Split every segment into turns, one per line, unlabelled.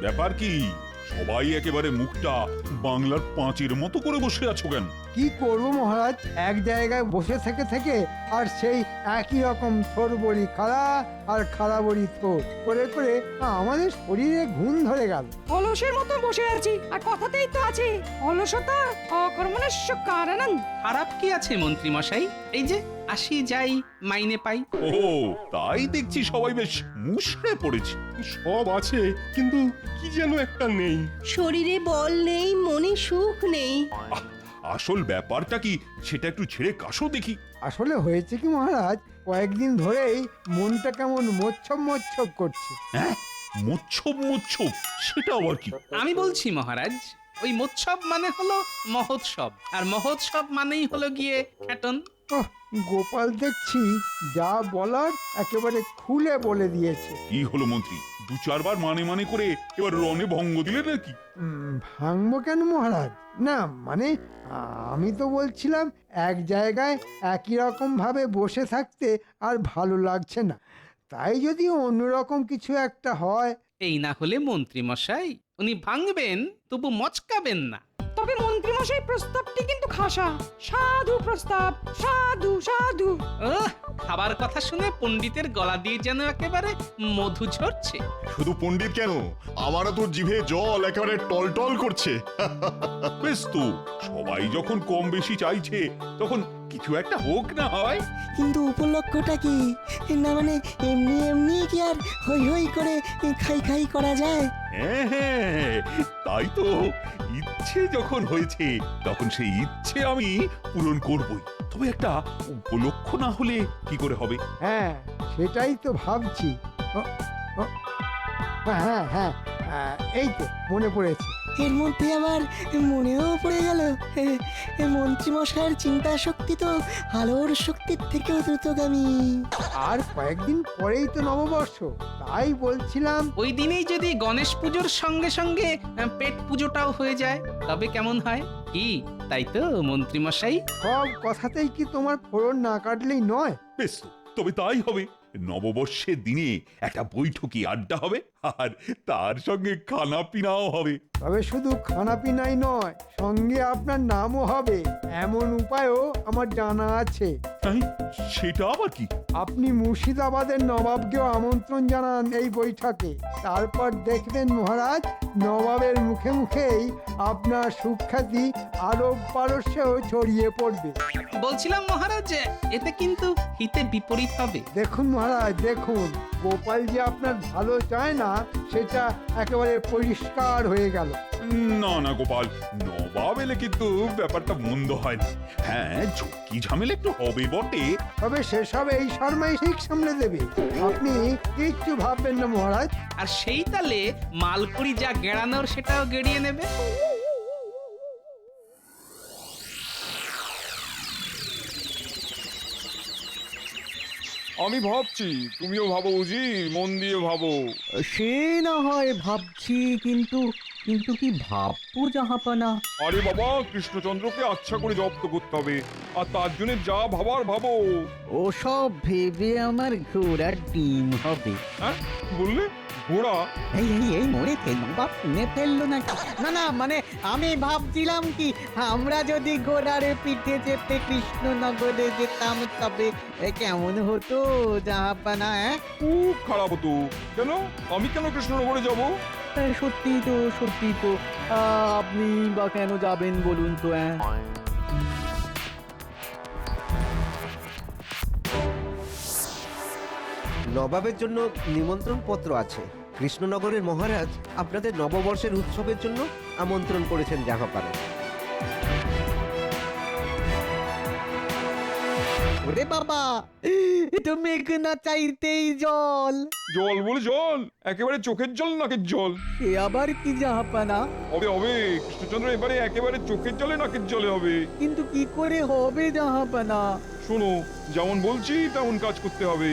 ব্যাপার কি? সবাই একেবারে মুখটা বাংলার পাঁচের মতো করে বসে আছো কেন?
কি করব মহারাজ? এক জায়গায় বসে থেকে থেকে আর সেই একই রকম থোর বড়ি খাড়া আর খাড়া বড়ি থোর করে করে আমাদের শরীরে ঘুম ধরে গেল।
অলসের মতো বসে আছি আর কথাতেই তো আছে। অলসতা অকর্মণস্য কারণং।
খারাপ কি আছে মন্ত্রী মশাই এই যে আসি যাই মাইনে পাই।
ও তাই দেখছি সবাই বেশ মুষড়ে পড়েছে।
সব আছে কিন্তু কি যেন একটা নেই।
শরীরে বল নেই মনে সুখ নেই।
আসল ব্যাপারটা কি সেটা একটু ছেড়ে কাশো দেখি।
আসলে হয়েছে কি মহারাজ কয়েকদিন ধরেই মনটা কেমন মোচ্ছব মোচ্ছব করছে।
হ্যাঁ? মোচ্ছব মোচ্ছব সেটা আবার কি?
আমি বলছি মহারাজ ওই মোৎসব মানে হলো মহোৎসব আর মহোৎসব মানেই হলো গিয়ে খ্যাটন
ওহ, গোপাল দেখছি যা বলার একেবারে খুলে বলে দিয়েছে।
কি হলো মন্ত্রী? দু চারবার মানে মানে করে এবার রনে ভঙ্গ দিলে নাকি?
উম, ভাঙবো কেন মহারাজ? না মানে আমি তো বলছিলাম এক জায়গায় একই রকম ভাবে বসে থাকতে আর ভালো লাগছে না। তাই যদি অন্যরকম কিছু একটা হয়।
এই না হলে মন্ত্রী মশাই উনি ভাঙবেন তবু মচকাবেন না।
তবে মন্ত্রীমশাই প্রস্তাবটি কিন্তু খাসা। সাধু প্রস্তাব সাধু সাধু।
খাবার কথা শুনে পণ্ডিতের গলা দিয়ে যেন একেবারে মধু ঝরছে।
শুধু পণ্ডিত কেন? আমারও তো জিভে জল একেবারে টলটল করছে।
বেশ তো সবাই যখন কম বেশি চাইছে তখন কিছু একটা হোক না হয়।
কিন্তু উপলক্ষটা কি? না মানে এমনি এমনি কি আর হই হই করে খাই খাই করা যায়?
হ্যাঁ হ্যাঁ তাই তো। ইচ্ছে যখন হয়েছে তখন সেই ইচ্ছে আমি পূরণ করবই। তবে একটা উপলক্ষ না হলে কি করে হবে?
হ্যাঁ সেটাই তো ভাবছি। ও, ও, হ্যাঁ হ্যাঁ হ্যাঁ, এই তো মনে পড়েছে।
এর মধ্যে আবার মনেও পড়ে গেল। মন্ত্রীমশাইয়ের চিন্তা শক্তি তো আলোর শক্তির থেকেও দ্রুতগামী।
আর কয়েকদিন পরেই তো নববর্ষ তাই বলছিলাম।
ওই দিনেই যদি গণেশ পুজোর সঙ্গে সঙ্গে আহ, পেট পুজোটাও হয়ে যায় তবে কেমন হয়? কি তাই তো মন্ত্রীমশাই
সব কথাতেই কি তোমার ফোড়ন না কাটলেই নয়?
বেশ তো তবে তাই হবে। নববর্ষের দিনে একটা বৈঠকি আড্ডা হবে। আর তার সঙ্গে খানা পিনাও হবে।
তবে শুধু খানাপিনাই নয় সঙ্গে আপনার নামও হবে। এমন উপায়ও আমার জানা আছে।
তাই সেটা আবার কি?
আপনি মুর্শিদাবাদের নবাবকেও আমন্ত্রণ জানান এই বৈঠকে। তারপর দেখবেন মহারাজ নবাবের মুখে মুখেই আপনার সুখ্যাতি আরব পারস্যেও ছড়িয়ে পড়বে।
বলছিলাম মহারাজ যে এতে কিন্তু হিতে বিপরীত হবে।
দেখুন মহারাজ দেখুন। গোপাল যে আপনার ভালো চায় না সেটা একেবারে পরিষ্কার হয়ে গেল।
না না গোপাল নবাব এলে কিন্তু ব্যাপারটা মন্দ হয় না। হ্যাঁ ঝুঁকি ঝামেলা একটু হবে বটে।
তবে সেসব এই শর্মাই ঠিক সামলে দেবে। আপনি কিচ্ছু ভাববেন না মহারাজ।
আর সেই তালে মালকুড়ি যা গেড়ানোর সেটাও গেড়িয়ে নেবে।
আমি ভাবছি তুমিও ভাবো বুঝি মন দিয়ে ভাবো।
সে না হয় ভাবছি কিন্তু কিন্তু কি ভাববো জাহাপানা?
আরে বাবা কৃষ্ণচন্দ্রকে আচ্ছা করে জব্দ করতে হবে আর তার জন্য যা ভাবার ভাবো।
ওসব ভেবে আমার ঘোড়ার ডিম হবে।
হ্যাঁ? কি বললে? ঘোড়া?
এই এই এই মরেছে নবাব শুনে ফেলল না না না মানে আমি ভাবছিলাম কি আমরা যদি ঘোড়ার পিঠে চেপে কৃষ্ণনগরে যেতাম তবে কেমন হতো জাহাপানা
খুব খারাপ হতো। কেন? আমি কেন কৃষ্ণনগরে যাব?
সত্যি তো সত্যি তো। আপনি বা কেন যাবেন বলুন তো হ্যাঁ
নবাবের জন্য নিমন্ত্রণ পত্র আছে। কৃষ্ণনগরের মহারাজ আপনাদের নববর্ষের উৎসবের জন্য আমন্ত্রণ করেছেন জাহাপাড়া
ওরে বাবা এ তো মেঘ না চাইতেই জল।
জল বলে জল একেবারে চোখের জল নাকের জল?
সে আবার কি জাহাপানা
হবে হবে কৃষ্ণচন্দ্র এবারে একেবারে চোখের জলে নাকের জলে হবে।
কিন্তু কি করে হবে জাহাপানা
শোনো যেমন বলছি তেমন কাজ করতে হবে।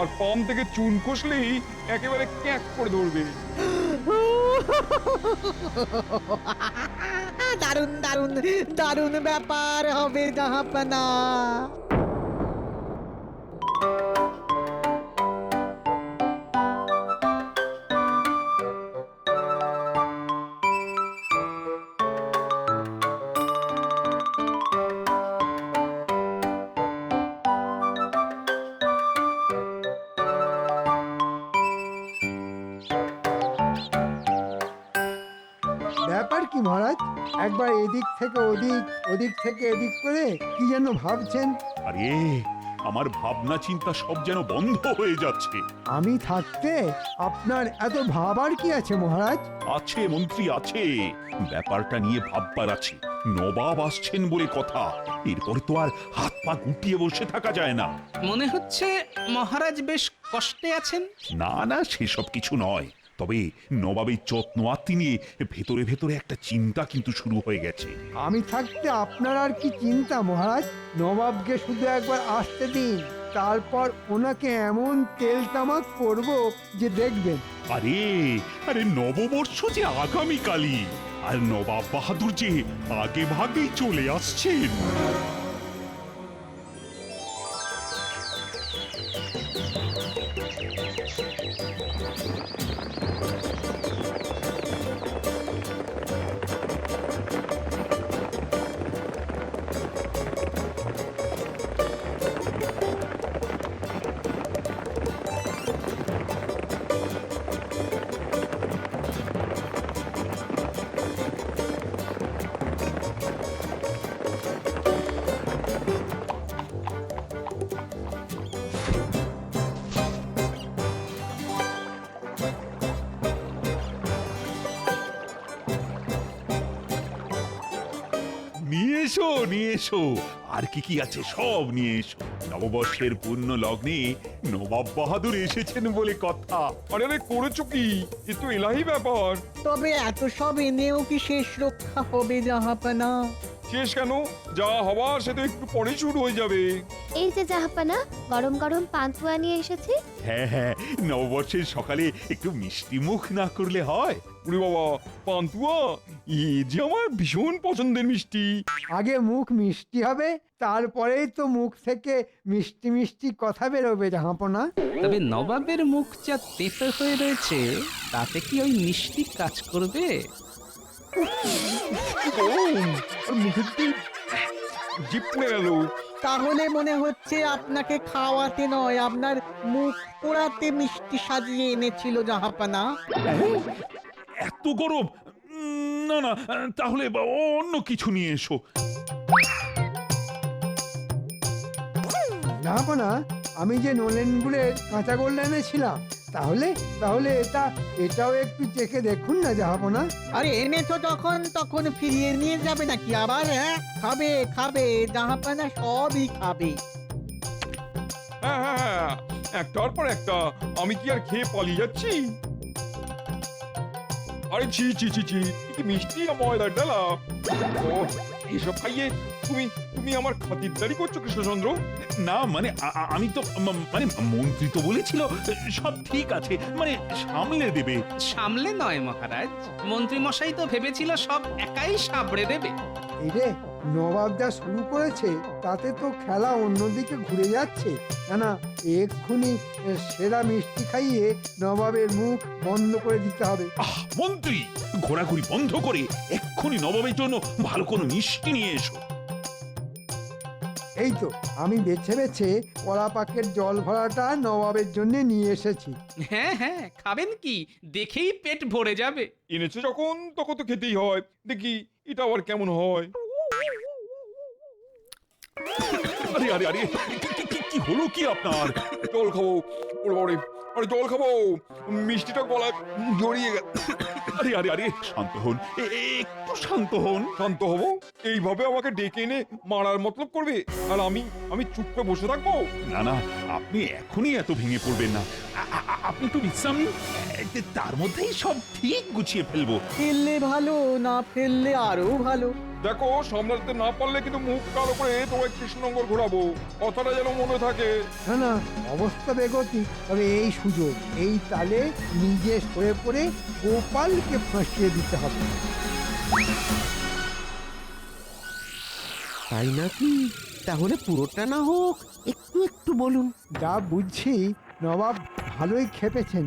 আর পাম থেকে চুন কষলেই একেবারে ক্যাক করে ধরবে।
দারুণ দারুণ দারুণ ব্যাপার হবে জাহাপানা।
কি মহারাজ? একবার এদিক থেকে ওদিক ওদিক থেকে এদিক করে কি যেন ভাবছেন?
আরে আমার ভাবনা চিন্তা সব যেন বন্ধ হয়ে যাচ্ছে।
আমি থাকতে আপনার এত ভাবার কি আছে মহারাজ?
আছে মন্ত্রী আছে। ব্যাপারটা নিয়ে ভাববার আছে। নবাব আসছেন বলে কথা। এরপরে তো আর হাত পা গুটিয়ে বসে থাকা যায় না।
মনে হচ্ছে মহারাজ বেশ কষ্টে আছেন।
না না সেসব কিছু নয়। তবে নবাবের যত্ন আত্মি নিয়ে ভেতরে ভেতরে একটা চিন্তা কিন্তু শুরু হয়ে গেছে।
আমি থাকতে আপনার আর কি চিন্তা মহারাজ? নবাবকে শুধু একবার আসতে দিন তারপর ওনাকে এমন তেল তামাক করব যে দেখবেন।
আরে আরে নববর্ষ যে আগামীকালই আর নবাব বাহাদুর যে আগে ভাগেই চলে আসছেন। এসো নিয়ে এসো। আর কি কি আছে সব নিয়ে এসো। নববর্ষের পূর্ণ লগ্নে নবাব বাহাদুর এসেছেন বলে কথা।
আরে আরে করেছ কি? এ তো এলাহি ব্যাপার।
তবে এত সব এনেও কি শেষ রক্ষা হবে জাহাপানা?
শেষ কেন? যা হওয়ার সে তো একটু পরে শুরু হয়ে যাবে।
এই যে জাহাপানা গরম গরম পান্তুয়া নিয়ে এসেছি।
হ্যাঁ হ্যাঁ নববর্ষের সকালে একটু মিষ্টি মুখ না করলে হয়।
উরে বাবা পান্তুয়া এ যে আমার ভীষণ পছন্দের মিষ্টি।
আগে মুখ মিষ্টি হবে তারপরেই তো মুখ থেকে মিষ্টি মিষ্টি কথা বেরোবে জাহাপনা।
তবে নবাবের মুখ যা তেতো হয়ে রয়েছে তাতে কি ওই মিষ্টি কাজ করবে?
গরম আর মুখের দিকে জিপ পড়ে গেল।
তাহলে মনে হচ্ছে আপনাকে খাওয়াতে নয় আপনার মুখ পোড়াতে মিষ্টি সাজিয়ে এনেছিল জাহাপানা।
এত গরম! উম, না না তাহলে বা- অন্য কিছু নিয়ে এসো।
জাহাপানা আমি যে নলেন গুলের কাঁচা গোল্ড এনেছিলাম তাহলে তাহলে এটা এটাও একটু চেখে দেখুন না জাহাপনা
আরে এনেছো তখন তখন ফিরিয়ে নিয়ে যাবে নাকি আবার হ্যাঁ? খাবে খাবে জাহাপানা সবই খাবে।
হ্যাঁ হ্যাঁ হ্যাঁ একটার পর একটা আমি কি আর খেয়ে পালিয়ে যাচ্ছি? আরে ছি ছি ছি ছি কি মিষ্টি না ময়দার ডালা। ও এসব খাইয়ে তুমি তুমি আমার খাতিরদারি করছ কৃষ্ণচন্দ্র?
না মানে আ- আ- আমি তো ম- মানে মন্ত্রী তো বলেছিল সব ঠিক আছে মানে সামলে দেবে।
সামলে নয় মহারাজ। মন্ত্রী মশাই তো ভেবেছিল সব একাই সাবড়ে দেবে।
এই রে নবাব যা শুরু করেছে তাতে তো খেলা অন্যদিকে ঘুরে যাচ্ছে। না না এক্ষুনি এ, সেরা মিষ্টি খাইয়ে নবাবের মুখ বন্ধ করে দিতে হবে।
আহ মন্ত্রী ঘোরাঘুরি বন্ধ করে এক্ষুনি নবাবের জন্য ভালো কোনো মিষ্টি নিয়ে এসো।
এই তো আমি বেছে বেছে কলা পাকের জল ভরাটা নবাবের জন্য নিয়ে এসেছি।
হ্যাঁ হ্যাঁ খাবেন কি? দেখেই পেট ভরে যাবে।
এনেছো যখন তখন তো খেতেই হয়। দেখি এটা আবার কেমন হয়?
আরে আরে আরে কি- হলো কি আপনার?
জল খাব ওরে আরে জল খাব। মিষ্টিটা গলা জড়িয়ে গেল।
আরে আরে আরে শান্ত হন। একটু শান্ত হন।
শান্ত হব? এইভাবে আমাকে ডেকে এনে মারার মতলব করবে? আর আমি আমি চুপ করে বসে থাকব?
না না আপনি এখনই এত ভেঙে পড়বেন না। আপনি একটু বিশ্রাম নিন। তার মধ্যেই সব ঠিক গুছিয়ে ফেলব।
ফেললে ভালো না ফেললে আরও ভালো।
দেখো সামলাতে না পারলে কিন্তু মুখ কালো করে তোমায় কৃষ্ণনগর ঘোরাবো। কথাটা যেন মনে থাকে।
না না অবস্থা বেগতি তবে এই সুযোগ এই তালে নিজে সরে পড়ে গোপালকে ফাঁসিয়ে দিতে হবে।
তাই নাকি? তাহলে পুরোটা না হোক একটু একটু বলুন।
যা বুঝছি নবাব ভালোই খেপেছেন।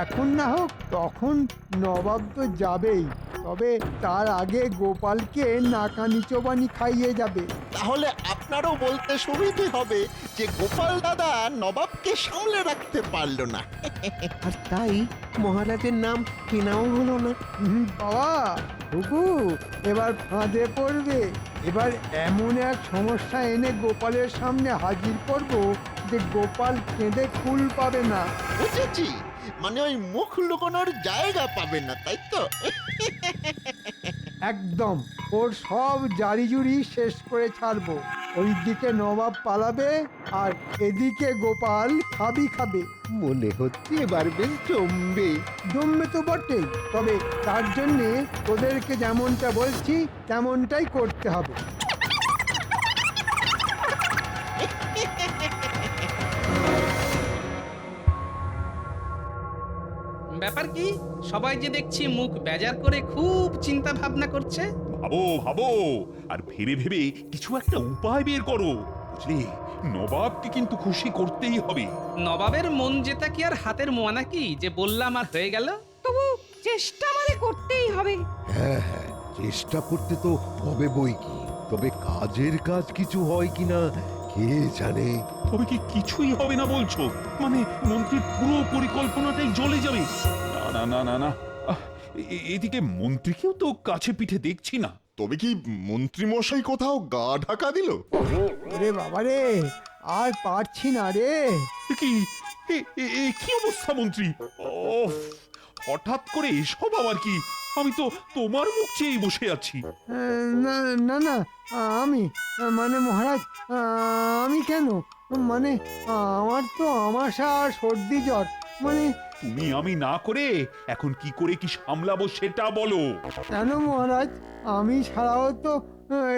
এখন না হোক তখন নবাব তো যাবেই তবে তার আগে গোপালকে নাকানি চোবানি খাইয়ে যাবে।
তাহলে আপনারও বলতে সুবিধে হবে যে গোপাল দাদা নবাবকে সামলে রাখতে পারল না।
আর তাই মহারাজের নাম কেনাও হলো না।
হুম, বাবা হুকু এবার ফাঁদে পড়বে। এবার এমন এক সমস্যা এনে গোপালের সামনে হাজির করব যে গোপাল কেঁদে কুল পাবে না।
বুঝেছি। মানে ওই মুখ লুকোনোর জায়গা পাবে না তাই তো?
একদম। ওর সব জারি জুড়ি শেষ করে ছাড়বো। ওই দিকে নবাব পালাবে আর এদিকে গোপাল খাবি খাবে।
মনে হচ্ছে এবার বেশ জমবে।
জমবে তো বটেই তবে তার জন্যে ওদেরকে যেমনটা বলছি তেমনটাই করতে হবে।
ব্যাপার কি? সবাই যে দেখছি মুখ বেজার করে খুব চিন্তা ভাবনা করছে।
ভাবো ভাবো আর ভেবে ভেবে কিছু একটা উপায় বের করো। বুঝলি? নবাবকে কিন্তু খুশি করতেই হবে।
নবাবের মন জেতা কি আর হাতের মোয়া নাকি? যে বললাম আর হয়ে গেল।
তবু চেষ্টা আমাদের করতেই হবে।
হ্যাঁ হ্যাঁ চেষ্টা করতে তো হবে বই কি। তবে কাজের কাজ কিছু হয় কিনা কে জানে?
তবে কি কিছুই হবে না বলছো? মানে মন্ত্রীর পুরো পরিকল্পনাটাই জ্বলে যাবে। না না না না না। আহ, এ- এদিকে মন্ত্রীকেও তো কাছে পিঠে দেখছি না।
তবে কি মন্ত্রী মশাই কোথাও গা ঢাকা দিল?
ওরে বাবা রে আর পারছি না রে।
এ কি? এ- এ- এ কি অবস্থা মন্ত্রী? ওফ হঠাৎ করে এসব আবার কি? আমি তো তোমার মুখ চেয়েই বসে আছি।
না না না আমি মানে মহারাজ আমি কেন? মানে আমার তো আমাশা সর্দি জ্বর মানে
তুমি আমি না করে এখন কি করে কি সামলাবো সেটা বলো।
কেন মহারাজ? আমি ছাড়াও তো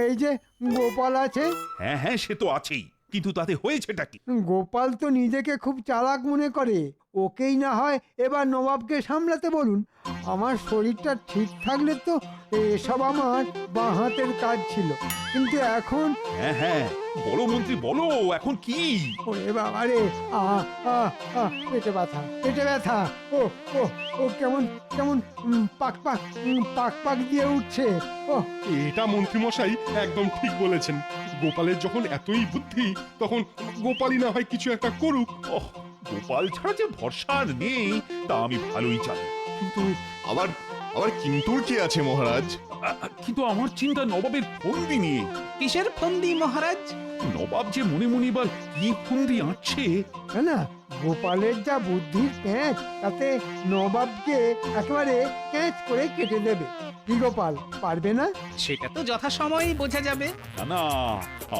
এই যে গোপাল আছে।
হ্যাঁ হ্যাঁ সে তো আছেই কিন্তু তাতে হয়েছেটা কি?
গোপাল তো নিজেকে খুব চালাক মনে করে। ওকেই না হয় এবার নবাবকে সামলাতে বলুন। আমার শরীরটা ঠিক থাকলে তো এসব আমার বাঁ হাতের কাজ ছিল। কিন্তু এখন
হ্যাঁ হ্যাঁ বড় মন্ত্রী বলো এখন কি?
ওরে বাবা রে আহ আহ আহ পেটে ব্যথা পেটে ব্যথা। ও ও ও কেমন কেমন পাক পাক পাক পাক দিয়ে উঠছে। ও।
এটা মন্ত্রী মশাই একদম ঠিক বলেছেন। গোপালের যখন এতই বুদ্ধি তখন গোপালই না হয় কিছু একটা করুক।
ওহ গোপাল ছাড়া যে ভরসা আর নেই তা আমি ভালোই জানি। কিন্তু
আবার আবার কিন্তুর কি আছে মহারাজ?
কিন্তু আমার চিন্তা নবাবের ফন্দি নিয়ে।
কিসের ফন্দি মহারাজ?
নবাব যে মনে মনে এবার কি ফন্দি আঁটছে?
না না গোপালের যা বুদ্ধির প্যাঁচ তাতে নবাবকে একেবারে ক্যাচ করে কেটে দেবে। কি গোপাল পারবে না?
সেটা তো যথাসময়েই বোঝা যাবে।
না না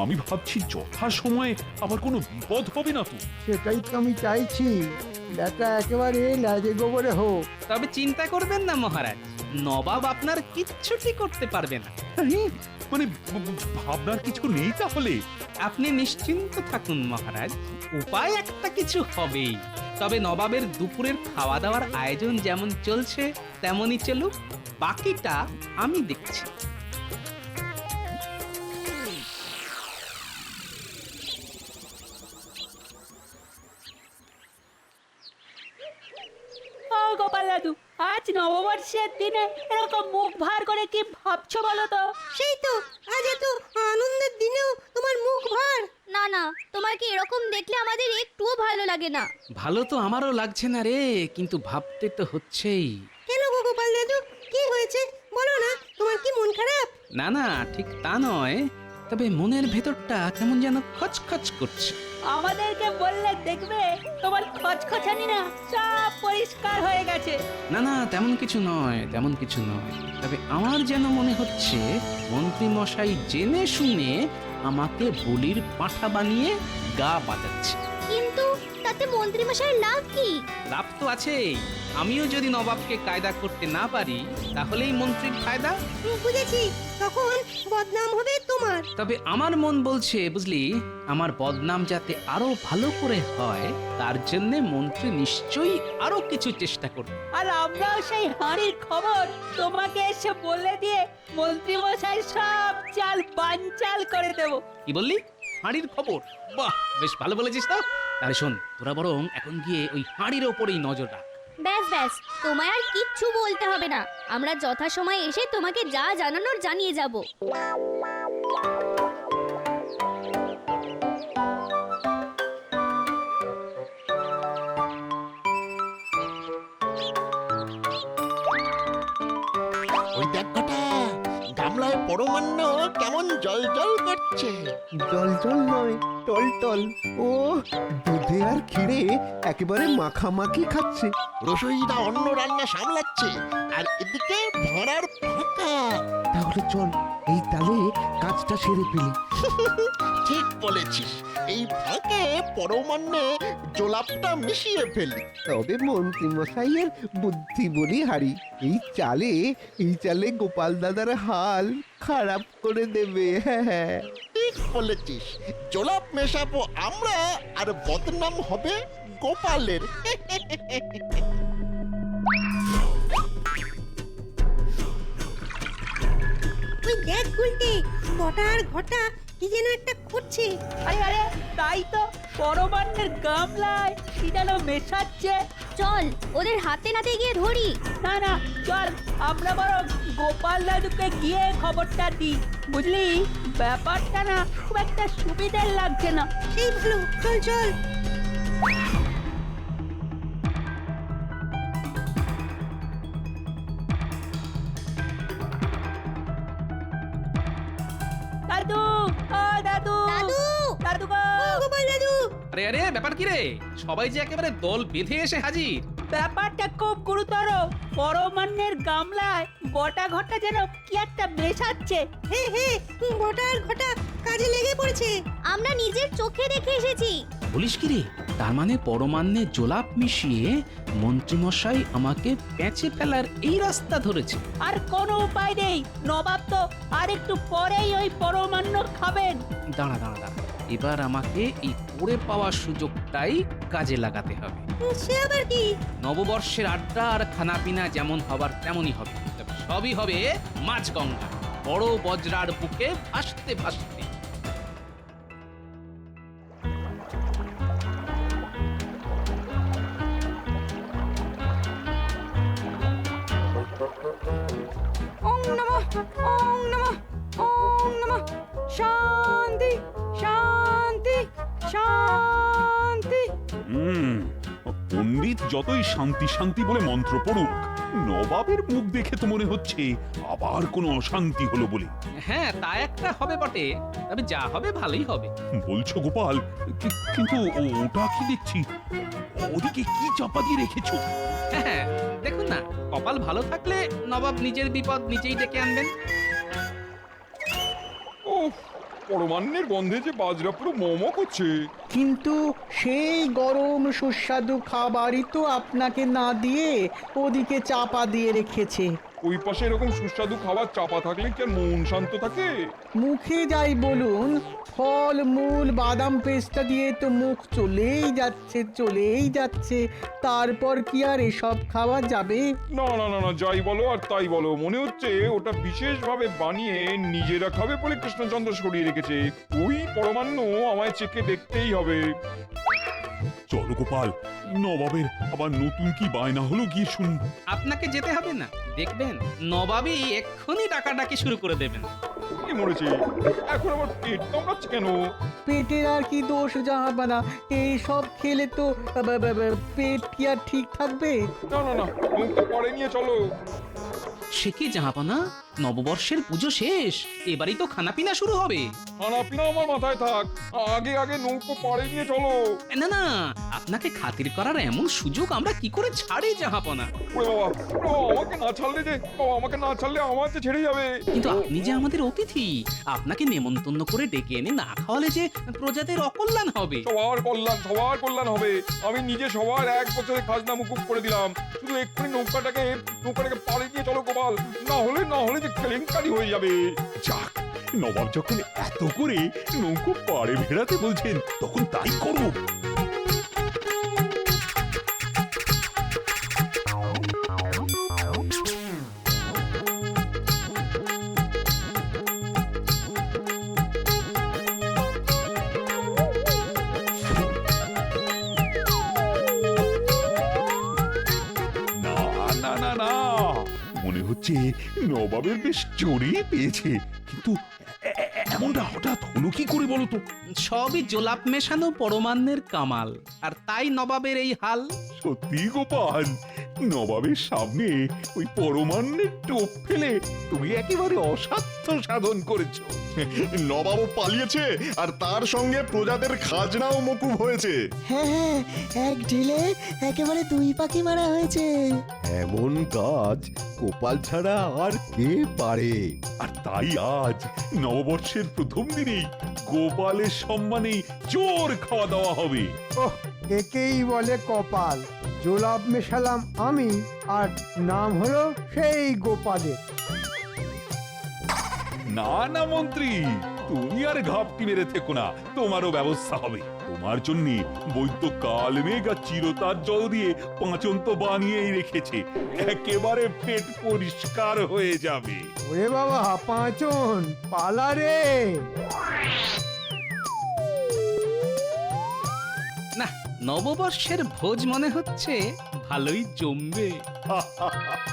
আমি ভাবছি যথা সময়ে আবার কোনো বিপদ হবে না তো।
সেটাই তো আমি চাইছি। ব্যাটা একেবারে লাজে গোবরে হোক।
তবে চিন্তা করবেন না মহারাজ। নবাব আপনার কিচ্ছুটি করতে পারবে না।
এই, মানে ভাবনার কিছু নেই তাহলে?
আপনি নিশ্চিন্ত থাকুন মহারাজ। উপায় একটা কিছু হবেই। তবে নবাবের দুপুরের খাওয়া দাওয়ার আয়োজন যেমন চলছে তেমনই চলুক। বাকিটা আমি দেখছি।
ও গোপাল দাদু আজ নববর্ষের দিনে এরকম মুখ ভার করে কি ভাবছ বলো তো? সেই তো আজ এত আনন্দের দিনেও তোমার মুখ ভার।
না না তোমার কি এরকম দেখলে আমাদের একটুও ভালো লাগে না?
ভালো তো আমারও লাগছে না রে কিন্তু ভাবতে তো হচ্ছেই।
কেন গো গোপাল দাদু? কি হয়েছে? বলো না তোমার কি মন খারাপ?
না না ঠিক তা নয়। তবে মনের ভেতরটা কেমন যেন খচখচ করছে।
আমাদেরকে বললে দেখবে তোমার খচখচানি না সব পরিষ্কার হয়ে গেছে।
না না তেমন কিছু নয় তেমন কিছু নয়। তবে আমার যেন মনে হচ্ছে মন্ত্রী মশাই জেনে শুনে আমাকে বলির পাঁঠা বানিয়ে গা বাজাচ্ছে।
কিন্তু তাতে মন্ত্রী মশাইয়ের লাভ কি?
লাভ তো আছেই। আমিও যদি নবাবকে কায়দা করতে না পারি তাহলেই মন্ত্রীর ফায়দা
বুঝেছি। তখন বদনাম হবে তোমার।
তবে আমার মন বলছে বুঝলি আমার বদনাম যাতে আরও ভালো করে হয় তার জন্য মন্ত্রী নিশ্চয়ই আরও কিছু চেষ্টা করবে।
আর আমরাও সেই হাঁড়ির খবর তোমাকে এসে বলে দিয়ে মন্ত্রী মশাই সব চাল বানচাল করে দেবো।
কি বললি? হাঁড়ির খবর? বাহ বেশ ভালো বলেছিস তো। তাহলে শোন তোরা বরং এখন গিয়ে ওই হাঁড়ির ওপরেই নজর রাখ।
ব্যাস ব্যাস তোমায় আর কিচ্ছু বলতে হবে না। আমরা যথাসময়ে এসে তোমাকে যা জানানোর জানিয়ে যাব।
ওই দেখ কটা গামলায় পরমান্ন কেমন জল জল করছে?
জল জল নয় টল টল। ও দুধে আর ক্ষীরে একেবারে মাখামাখি খাচ্ছে।
রসইদা অন্য রান্না সামলাচ্ছে। আর এদিকে ভরার ফাঁকা।
তাহলে চল এই তালে কাজটা সেরে ফেলি।
ঠিক বলেছিস। এই ফাঁকে পরমান্নে জোলাপটা মিশিয়ে ফেলি।
তবে মন্ত্রী মশাইয়ের বুদ্ধি বলি হারি। এই চালে এই চালে গোপাল দাদার হাল খারাপ করে দেবে হ্যাঁ হ্যাঁ।
ঠিক বলেছিস। জোলাপ মেশাবো আমরা আর বদনাম হবে গোপালের।
ওই দেখ গুলটে ঘটা কি যেন একটা খুঁজছি
আরে আরে তাই তো পরমান্নের গামলায় কি যেন মেশাচ্ছে।
চল ওদের হাতে নাতে গিয়ে ধরি।
না না চল আমরা বরং গোপাল দাদুকে গিয়ে খবরটা দিই। বুঝলি? ব্যাপারটা না খুব একটা সুবিধার লাগছে না।
সেই ভালো চল চল।
দাদু ও দাদু
দাদু!
দাদু গো।
গোপাল দাদু।
আরে আরে ব্যাপার কি রে? সবাই যে একেবারে দল বেঁধে এসে হাজির।
ব্যাপারটা খুব গুরুতর। পরমান্নের গামলায় গোটা ঘটা যেন কি একটা মেশাচ্ছে।
হে হে গোটা আর ঘটা কাজে লেগে পড়েছে।
আমরা নিজের চোখে দেখে এসেছি।
বলিস কি রে? তার মানে পরমান্নে জোলাপ মিশিয়ে মন্ত্রীমশাই আমাকে পেঁচে ফেলার এই রাস্তা ধরেছে।
আর কোনো উপায় নেই। নবাব তো আর একটু পরেই ওই পরমান্ন খাবেন।
দাঁড়া দাঁড়া দাঁড়া। এবার আমাকে এই পড়ে পাওয়ার সুযোগটাই কাজে লাগাতে হবে।
সে আবার কি?
নববর্ষের আড্ডা আর খানাপিনা যেমন হবার তেমনই হবে। তবে সবই হবে মাঝগঙ্গা। বড় বজ্রার বুকে ভাসতে ভাসতে।
যতই শান্তি শান্তি বলে মন্ত্র পড়ুক নবাবের মুখ দেখে তো মনে হচ্ছে আবার কোনো অশান্তি হলো বলে।
হ্যাঁ তা একটা হবে বটে তবে যা হবে ভালোই হবে।
বলছো গোপাল কি- কিন্তু ওটা কি দেখছি? ওদিকে কি চাপা দিয়ে রেখেছো?
হ্যাঁ দেখুন না কপাল ভালো থাকলে নবাব নিজের বিপদ নিজেই ডেকে আনবেন।
ও পরমান্নের গন্ধে যে বাজরা পুরো মোমো করছে।
কিন্তু সেই গরম সুস্বাদু খাবারই তো আপনাকে না দিয়ে ওদিকে চাপা দিয়ে রেখেছে।
ওই পাশে এরকম সুস্বাদু খাবার চাপা থাকলে কি আর মন শান্ত থাকে?
মুখে যাই বলুন ফল মূল বাদাম পেস্টা দিয়ে তো মুখ চলেই যাচ্ছে চলেই যাচ্ছে। তারপর কি আর এসব খাওয়া যাবে?
না না না না যাই বলো আর তাই বলো। মনে হচ্ছে ওটা বিশেষভাবে বানিয়ে নিজেরা খাবে বলে কৃষ্ণচন্দ্র সরিয়ে রেখেছে। ওই পরমান্ন আমায় চেকে দেখতেই হবে।
চলো গোপাল নবাবের আবার নতুন কি বায়না হলো গিয়ে শুন
আপনাকে যেতে হবে না। দেখবেন নবাবই এক্ষুনি ডাকাডাকি শুরু করে দেবেন।
কি মরেছি? এখন আমার পেট কামড়াচ্ছে কেন?
পেটের আর কি দোষ জাহাবানা? এই সব খেলে তো বা, বা, বা, পেট কি আর ঠিক থাকবে?
না না না মুখটা পরে নিয়ে চলো।
সে কি জাহাপানা নববর্ষের পুজো শেষ এবারই তো খানাপিনা শুরু হবে।
খানা পিনা আমার মাথায় থাক আগে আগে নৌকো পাড়ে নিয়ে চলো।
না না আপনাকে খাতির করার এমন সুযোগ আমরা কি করে ছাড়ি জাহাপনা?
ওরে বাবা ওরে বাবা, আমাকে না ছাড়লে যে বাবা, আমাকে না ছাড়লে আমার যে ছেড়ে যাবে।
কিন্তু আপনি যে আমাদের অতিথি আপনাকে নেমন্তন্ন করে ডেকে এনে না খাওয়ালে যে প্রজাদের অকল্যাণ হবে।
সবার কল্যাণ সবার কল্যাণ হবে। আমি নিজে সবার এক বছরে খাজনা মুকুব করে দিলাম। শুধু এক্ষুনি নৌকাটাকে নৌকাটাকে পাড়ে নিয়ে চলো গোপাল। না হলে না হলে যে কেলেঙ্কারি হয়ে যাবে।
যাক, নবাব যখন এত করে নৌকো পাড়ে ভেড়াতে বলছেন, তখন তাই করো হচ্ছে নবাবের বেশ জোরেই পেয়েছে। কিন্তু এমনটা হঠাৎ হলো কি করে বলো তো?
সবই জোলাপ মেশানো পরমান্নের কামাল আর তাই নবাবের এই হাল।
সত্যি গোপাল নবাবের সামনে ওই পরমান্নের টোপ ফেলে তুমি একেবারে অসাধ্য সাধন করেছ।
নবাবও পালিয়েছে আর তার সঙ্গে প্রজাদের খাজনাও মকুব হয়েছে।
হ্যাঁ হ্যাঁ এক ঢিলে একেবারে দুই পাখি মারা হয়েছে।
এমন কাজ গোপাল ছাড়া আর কে পারে?
আর তাই আজ নববর্ষের প্রথম দিনেই গোপালের সম্মানে জোর খাওয়া দাওয়া হবে।
ওহ একেই বলে কপাল। জোলাপ মেশালাম আমি আর নাম হলো সেই গোপালের।
না না মন্ত্রী। তুমি আর ঘাপটি মেরে থেকো না তোমারও ব্যবস্থা হবে। তোমার জন্য বৈদ্য কালমেঘ আর চিরতার জল দিয়ে পাঁচন তো বানিয়েই রেখেছে। একেবারে পেট পরিষ্কার হয়ে যাবে।
ওরে বাবা পাঁচন পালা রে।
না নববর্ষের ভোজ মনে হচ্ছে ভালোই জমবে।